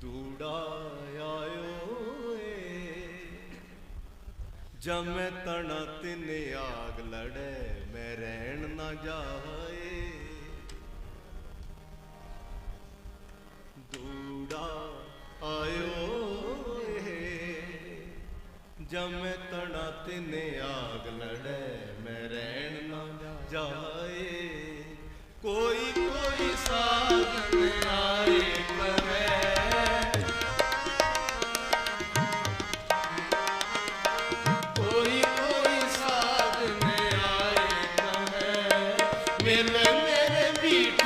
ਦੂੜਾ ਆਇਓ ਏ ਜਮ ਤਣ ਤਿਨ ਆਗ ਲੜੈ, ਮੈਂ ਰਹਿਣ ਨਾ ਜਾਏ। ਦੂੜਾ ਆਇਓ ਏ ਜਮ ਤਣ ਤਿਨ ਆਗ ਲੜੈ, ਮੈਂ ਰਹਿਣ ਨਾ ਜਾਏ। ਕੋਈ ਕੋਈ ਸਾਧਨ ਆਏ ਪਰ मेरे मेरे बीट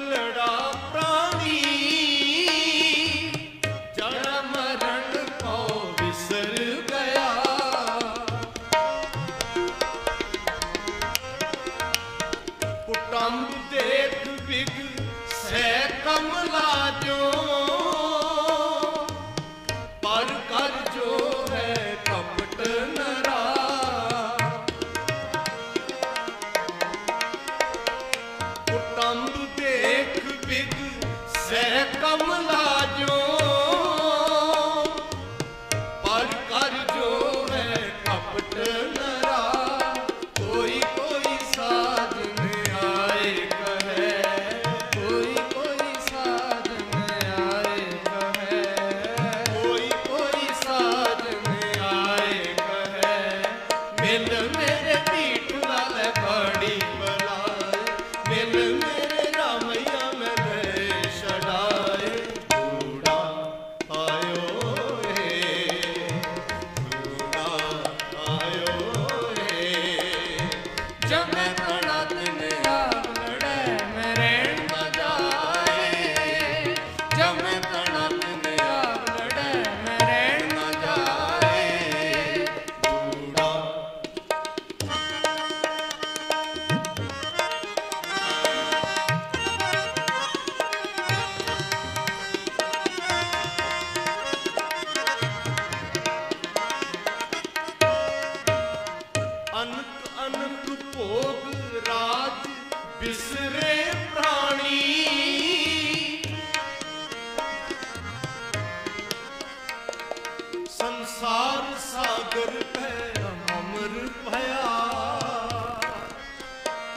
சொல்லட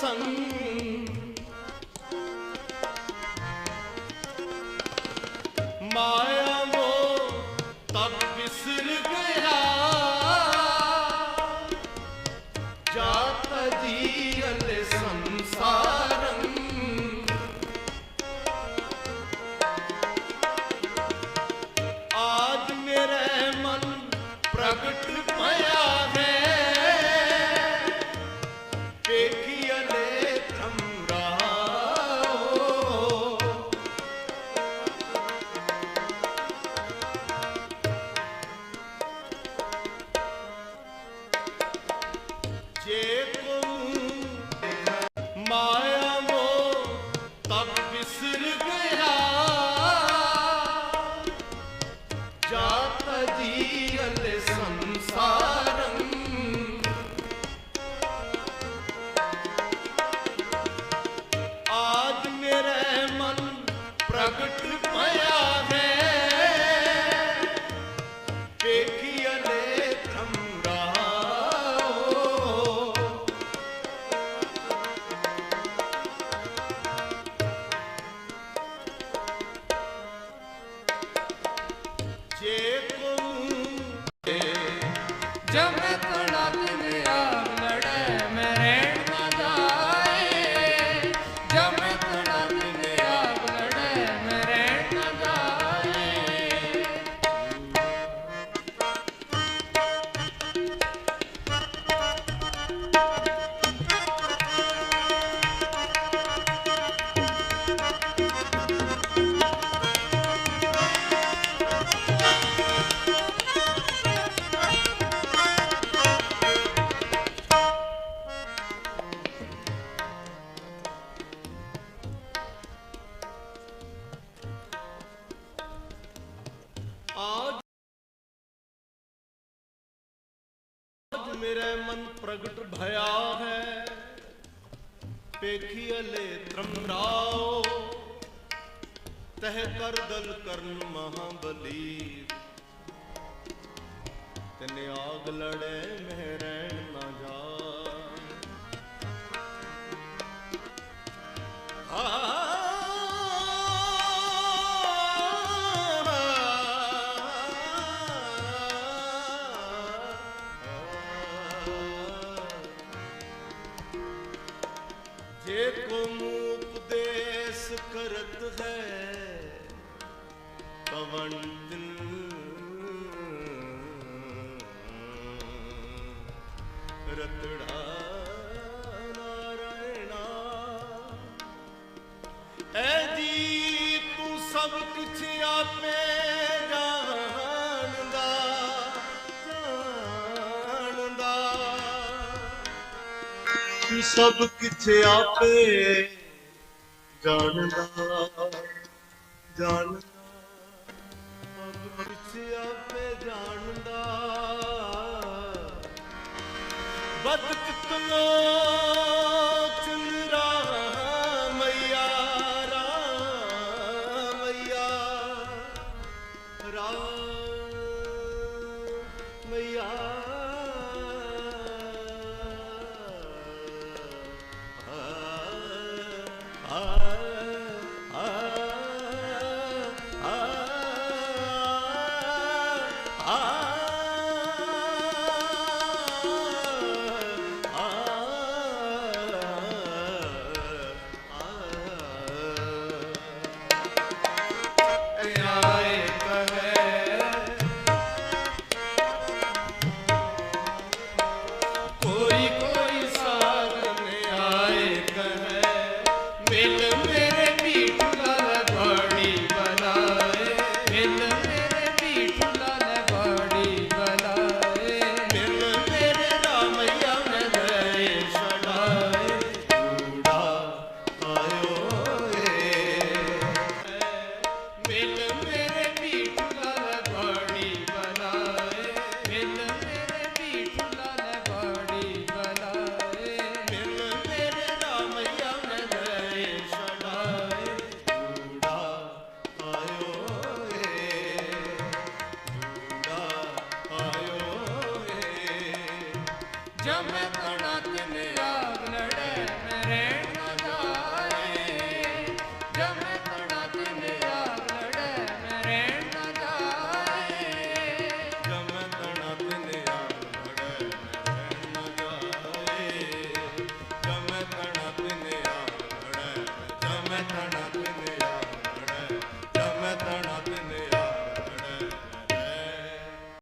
வசந்த Yeah. ਪ੍ਰਗਟ ਭਇਆ ਹੈ। ਪੇਖੀ ਅਲੇ ਤ੍ਰਮਰਾਓ ਤਹਿ ਕਰਦਲ ਕਰਨ ਮਹਾਬਲ। ਉਪਦੇਸ ਕਰਤ ਹੈ ਪਵਨ ਰਤੜਾ ਨਾਰਾਇਣਾ ਜੀ ਤੂੰ ਸਭ ਕੁਛ ਆਪੇ ਤੂੰ ਸਭ ਕਿਛੇ ਆਪੇ ਜਾਣਦਾ ਜਾਣਦਾ। ਸਭ ਕਿਛੇ ਆਪੇ ਜਾਣਦਾ। ਬਦਕ Ah.